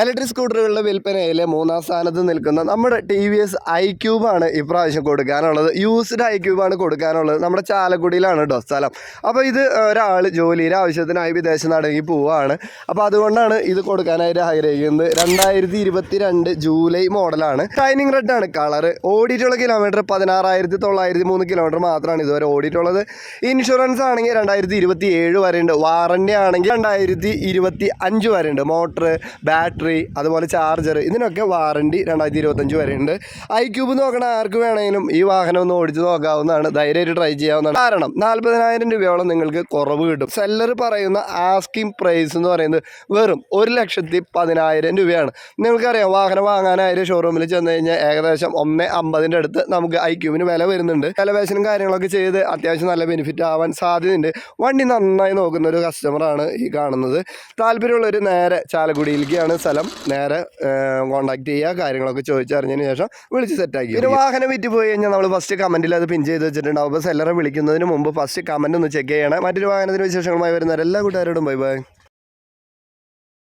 Electric സ്കൂട്ടറുകളുടെ വിൽപ്പനയിലെ മൂന്നാം സ്ഥാനത്ത് നിൽക്കുന്ന നമ്മുടെ ടി വി എസ് ഐ ക്യൂബാണ് ഇപ്രാവശ്യം കൊടുക്കാനുള്ളത്. യൂസ്ഡ് ഐ ക്യൂബാണ് കൊടുക്കാനുള്ളത്. നമ്മുടെ ചാലക്കുടിയിലാണ് കേട്ടോ സ്ഥലം. അപ്പോൾ ഇത് ഒരാൾ ജോലിയുടെ ആവശ്യത്തിനായി വിദേശ നടങ്ങി പോവുകയാണ് അപ്പോൾ അതുകൊണ്ടാണ് ഇത് കൊടുക്കാനായിട്ട് ആഗ്രഹിക്കുന്നത്. രണ്ടായിരത്തി ഇരുപത്തി രണ്ട് ജൂലൈ മോഡലാണ്. ഷൈനിങ് റെഡ് ആണ് കളറ് ഓടിയിട്ടുള്ള കിലോമീറ്റർ പതിനാറായിരത്തി തൊള്ളായിരത്തി മൂന്ന് കിലോമീറ്റർ മാത്രമാണ് ഇതുവരെ ഓടിയിട്ടുള്ളത്. ഇൻഷുറൻസ് ആണെങ്കിൽ രണ്ടായിരത്തി ഇരുപത്തി ഏഴ് വരെയുണ്ട്. വാറണ്ടി ആണെങ്കിൽ രണ്ടായിരത്തി ഇരുപത്തി അഞ്ച് വരെയുണ്ട്. മോട്ടറ് മോട്ടർ ബാറ്ററി അതുപോലെ ചാർജർ ഇതിനൊക്കെ വാറണ്ടി രണ്ടായിരത്തി ഇരുപത്തഞ്ച് വരെയുണ്ട്. ഐ ക്യൂബ് നോക്കണ ആർക്ക് വേണമെങ്കിലും ഈ വാഹനം ഒന്ന് ഓടിച്ച് നോക്കാവുന്നതാണ്. ധൈര്യമായിട്ട് ട്രൈ ചെയ്യാവുന്നതാണ്. കാരണം നാൽപ്പതിനായിരം രൂപയോളം നിങ്ങൾക്ക് കുറവ് കിട്ടും. സെല്ലർ പറയുന്ന ആസ്കിംഗ് പ്രൈസ് എന്ന് പറയുന്നത് വെറും ഒരു ലക്ഷത്തി പതിനായിരം രൂപയാണ്. നിങ്ങൾക്കറിയാം വാഹനം വാങ്ങാനായിട്ട് ഷോറൂമിൽ ചെന്ന് കഴിഞ്ഞാൽ ഏകദേശം ഒന്ന് അമ്പതിന്റെ അടുത്ത് നമുക്ക് ഐ ക്യൂബിന് വില വരുന്നുണ്ട്. വിലപേശനും കാര്യങ്ങളൊക്കെ ചെയ്ത് അത്യാവശ്യം നല്ല ബെനിഫിറ്റ് ആവാൻ സാധ്യതയുണ്ട്. വണ്ടി നന്നായി നോക്കുന്ന ഒരു കസ്റ്റമറാണ് ഈ കാണുന്നത്. താല്പര്യമുള്ളൊരു നേരെ ചാലക്കുടിയിലേക്കാണ് സ്ഥലം നേരെ കോണ്ടാക്ട് ചെയ്യുക കാര്യങ്ങളൊക്കെ ചോദിച്ചറിഞ്ഞതിന് ശേഷം വിളിച്ച് സെറ്റാക്കി ഒരു വാഹനം വിറ്റ് പോയി കഴിഞ്ഞാൽ നമ്മൾ ഫസ്റ്റ് കമന്റിൽ അത് പിൻ ചെയ്ത് വെച്ചിട്ടുണ്ടാവും. അപ്പോൾ സെല്ലറെ വിളിക്കുന്നതിന് മുമ്പ് ഫസ്റ്റ് കമന്റ് ഒന്ന് ചെക്ക് ചെയ്യണം. മറ്റൊരു വാഹനത്തിന് വിശേഷങ്ങളുമായി വരുന്നവരെല്ലാ കൂട്ടുകാരോടും ബൈ ബൈ